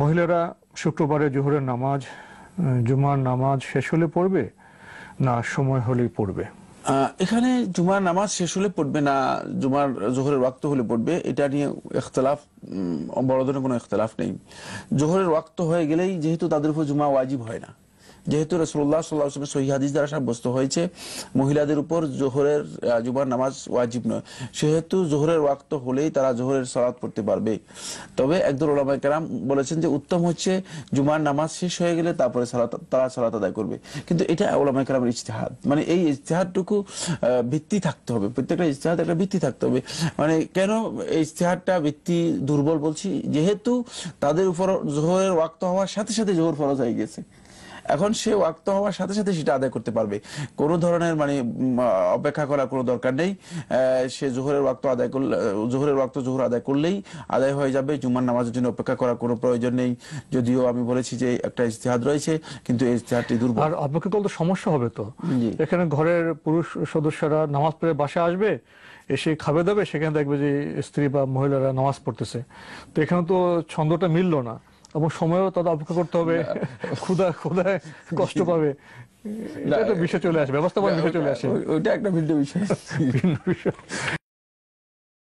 মহিলারা শুক্রবারে জোহরের নামাজ জুমার নামাজ শেষ হলে পড়বে না সময় হলেই পড়বে? এখানে জুমার নামাজ শেষ হলে পড়বে না জুমার জোহরের ওয়াক্ত হলে পড়বে, এটা নিয়ে এখতলাফ বড় ধরনের কোনো এখতলাফ নেই। জোহরের ওয়াক্ত হয়ে গেলেই যেহেতু তাদের উপর জুমা ওয়াজিব হয় না। যেহেতু রসুল্লাহ সাল্লাহ সহি হাদিস দ্বারা সাব্যস্ত হয়েছে, মহিলাদের উপর জোহরের জুমার নামাজ ওয়াজিব নয়। সেহেতু জোহরের ওয়াক্ত হলেই তারা জোহরের সালাত পড়তে পারবে। তবে একদল ওলামাই কেরাম বলেছেন যে, উত্তম হচ্ছে জুমার নামাজ শেষ হয়ে গেলে তারপরে সালাত, তারা সালাত আদায় করবে। কিন্তু এটা ওলামাই কেরামের ইজতেহাদ। মানে এই ইজতেহাদটুকু ভিত্তি থাকতে হবে। প্রত্যেকটা ইজতেহাদ একটা ভিত্তি থাকতে হবে। মানে কেন এই ইজতেহাদটা ভিত্তি দুর্বল বলছি? যেহেতু তাদের উপর জোহরের ওয়াক্ত হওয়ার সাথে সাথে জোহর ফরজ হয়ে গেছে। এখন সে ওয়াক্ত হওয়ার সাথে সাথে সেটা আদায় করতে পারবে। কোনো ধরনের মানে অপেক্ষা করার কোনো দরকার নেই। সে জোহরের ওয়াক্ত আদায় করলে জোহরের ওয়াক্ত জোহর আদায় করলেই আদায় হয়ে যাবে। জুমার নামাজের জন্য অপেক্ষা করার কোনো প্রয়োজন নেই। যদিও আমি বলেছি যে একটা ইজতেহাদ রয়েছে কিন্তু এই ইজতেহাদটি দুর্বল। আর অপেক্ষা করলে সমস্যা হবে তো। এখানে ঘরের পুরুষ সদস্যরা নামাজ পড়ে বাসায় আসবে এসে খাবে দাবে সেখানে দেখবে যে স্ত্রী বা মহিলারা নামাজ পড়তেছে। তো এখানে তো ছন্দটা মিললো না। এবং সময়ও তাদের অপেক্ষা করতে হবে। ক্ষুদা ক্ষুদায় কষ্ট পাবে। এটা একটা বিষয় চলে আসে ব্যবস্থাপনা বিষয় চলে আসে। ওইটা একটা ভিন্ন বিষয়। ভিন্ন বিষয়।